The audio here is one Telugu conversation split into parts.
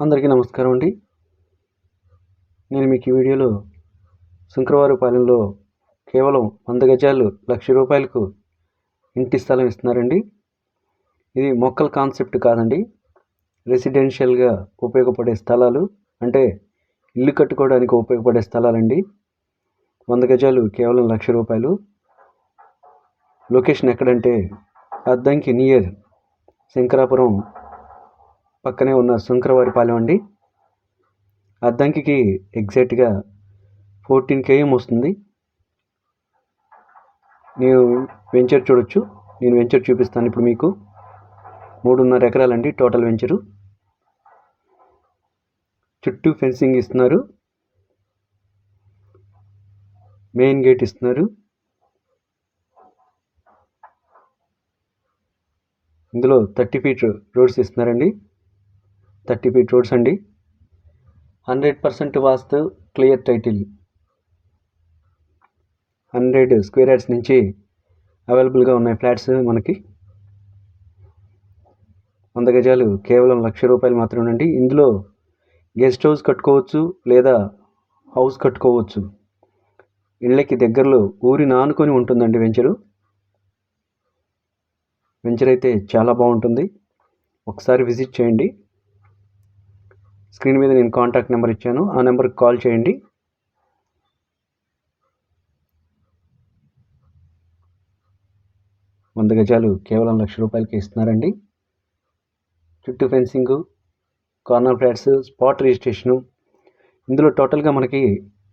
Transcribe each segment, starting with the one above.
అందరికీ నమస్కారం అండి. నేను మీకు ఈ వీడియోలో శుక్రవారపాలెంలో కేవలం వంద గజాలు లక్ష రూపాయలకు ఇంటి స్థలం ఇస్తున్నారండి. ఇది మొక్కల కాన్సెప్ట్ కాదండి. రెసిడెన్షియల్గా ఉపయోగపడే స్థలాలు అంటే ఇల్లు కట్టుకోవడానికి ఉపయోగపడే స్థలాలండి. వంద గజాలు కేవలం లక్ష రూపాయలు. లొకేషన్ ఎక్కడంటే అద్దంకి నియర్ శంకరాపురం పక్కనే ఉన్న శంకరవారిపాలెం అండి. అద్దంకి ఎగ్జాక్ట్గా ఫోర్టీన్ కేఎం వస్తుంది నేను వెంచర్ చూడొచ్చు. నేను వెంచర్ చూపిస్తాను ఇప్పుడు మీకు. మూడున్నర ఎకరాలండి టోటల్ వెంచరు. చుట్టూ ఫెన్సింగ్ ఇస్తున్నారు. మెయిన్ గేట్ ఇస్తున్నారు. ఇందులో థర్టీ ఫీట్ రోడ్స్ ఇస్తున్నారండి. థర్టీ ఫీట్ రోడ్స్ అండి. Hundred percent vastu clear title. Hundred square yards నుంచి అవైలబుల్గా ఉన్నాయి ఫ్లాట్స్ మనకి. వంద గజాలు కేవలం లక్ష రూపాయలు మాత్రమే అండి ఇందులో గెస్ట్ హౌస్ కట్టుకోవచ్చు లేదా హౌస్ కట్టుకోవచ్చు. ఇళ్ళకి దగ్గరలో ఊరి నానుకొని ఉంటుందండి వెంచరు. వెంచర్ అయితే చాలా బాగుంటుంది. ఒకసారి విజిట్ చేయండి. స్క్రీన్ మీద నేను కాంటాక్ట్ నెంబర్ ఇచ్చాను. ఆ నెంబర్కి కాల్ చేయండి. వంద గజాలు కేవలం లక్ష రూపాయలకి ఇస్తున్నారండి. చుట్టూ fencing corner flats spot registration. ఇందులో టోటల్గా మనకి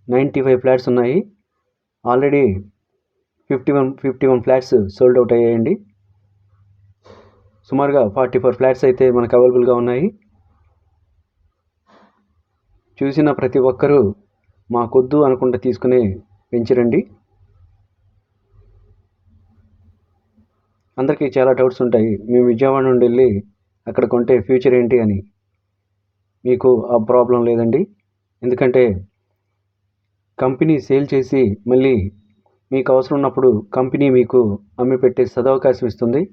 నైంటీ ఫైవ్ ఫ్లాట్స్ ఉన్నాయి. Already fifty one fifty one flats sold out అయ్యాయండి. సుమారుగా ఫార్టీ ఫోర్ ఫ్లాట్స్ అయితే మనకు అవైలబుల్గా ఉన్నాయి. చూసిన ప్రతి ఒక్కరూ మాకొద్దు అనుకుంటే తీసుకునే పెంచరండి. అందరికీ చాలా డౌట్స్ ఉంటాయి. మేము విజయవాడ నుండి వెళ్ళి అక్కడ కొంటే ఫ్యూచర్ ఏంటి అని. మీకు ఆ ప్రాబ్లం లేదండి. ఎందుకంటే కంపెనీ సేల్ చేసి మళ్ళీ మీకు అవసరం ఉన్నప్పుడు కంపెనీ మీకు అమ్మి పెట్టే సదవకాశం ఇస్తుంది.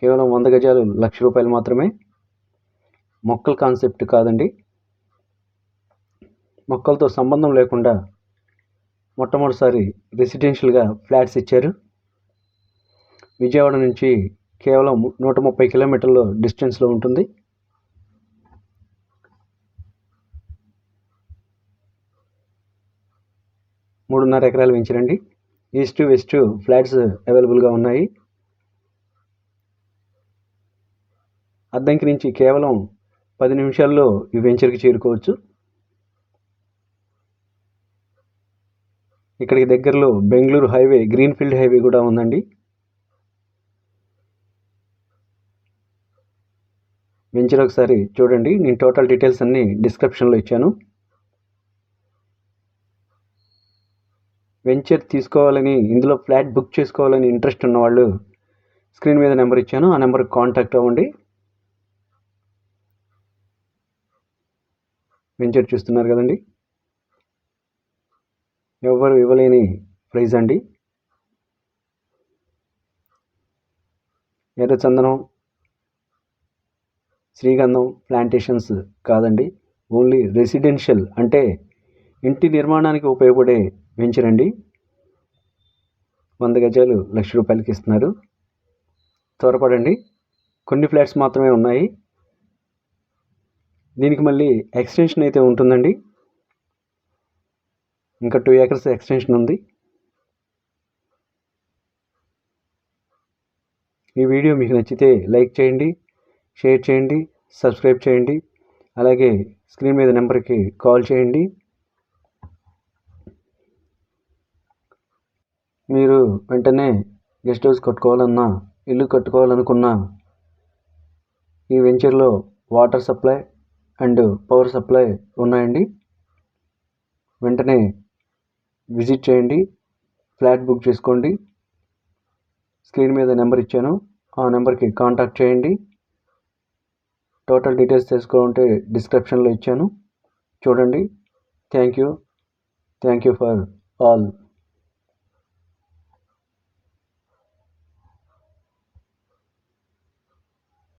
కేవలం వంద గజాలు లక్ష రూపాయలు మాత్రమే. మొక్కల కాన్సెప్ట్ కాదండి. మొక్కలతో సంబంధం లేకుండా మొట్టమొదటిసారి రెసిడెన్షియల్గా ఫ్లాట్స్ ఇచ్చారు. విజయవాడ నుంచి కేవలం నూట ముప్పై కిలోమీటర్ల డిస్టెన్స్లో ఉంటుంది. మూడున్నర ఎకరాలు పెంచారండి ఈస్ట్ వెస్ట్ ఫ్లాట్స్ అవైలబుల్గా ఉన్నాయి. అద్దంకి నుంచి కేవలం పది నిమిషాల్లో ఈ వెంచర్కి చేరుకోవచ్చు. ఇక్కడికి దగ్గరలో బెంగళూరు హైవే గ్రీన్ఫీల్డ్ హైవే కూడా ఉందండి. వెంచర్ ఒకసారి చూడండి నేను టోటల్ డీటెయిల్స్ అన్నీ డిస్క్రిప్షన్లో ఇచ్చాను. వెంచర్ తీసుకోవాలని ఇందులో ఫ్లాట్ బుక్ చేసుకోవాలని ఇంట్రెస్ట్ ఉన్నవాళ్ళు స్క్రీన్ మీద నెంబర్ ఇచ్చాను ఆ నెంబర్కి కాంటాక్ట్ అవ్వండి. వెంచర్ చూస్తున్నారు కదండి. ఎవరు ఇవ్వలేని ప్రైజ్ అండి. ఎర్రచందనం శ్రీగంధం ప్లాంటేషన్స్ కాదండి. ఓన్లీ రెసిడెన్షియల్ అంటే ఇంటి నిర్మాణానికి ఉపయోగపడే వెంచర్ అండి. వంద గజాలు లక్ష రూపాయలకి ఇస్తున్నారు. త్వరపడండి. కొన్ని ఫ్లాట్స్ మాత్రమే ఉన్నాయి. దీనికి మళ్ళీ ఎక్స్టెన్షన్ అయితే ఉంటుందండి. ఇంకా టూ ఏకర్స్ ఎక్స్టెన్షన్ ఉంది. ఈ వీడియో మీకు నచ్చితే లైక్ చేయండి షేర్ చేయండి సబ్స్క్రైబ్ చేయండి అలాగే స్క్రీన్ మీద నెంబర్కి కాల్ చేయండి. మీరు వెంటనే గెస్ట్ హౌస్ కట్టుకోవాలన్నా ఇల్లు కట్టుకోవాలనుకున్నా ఈ వెంచర్లో water supply and power supply ఉన్నాయండి. వెంటనే విజిట్ చేయండి ఫ్లాట్ బుక్ చేసుకోండి. స్క్రీన్ మీద నెంబర్ ఇచ్చాను ఆ నెంబర్కి కాంటాక్ట్ చేయండి. టోటల్ డీటెయిల్స్ తెలుసుకోవాలంటే డిస్క్రిప్షన్లో ఇచ్చాను. చూడండి. Thank you. Thank you for all.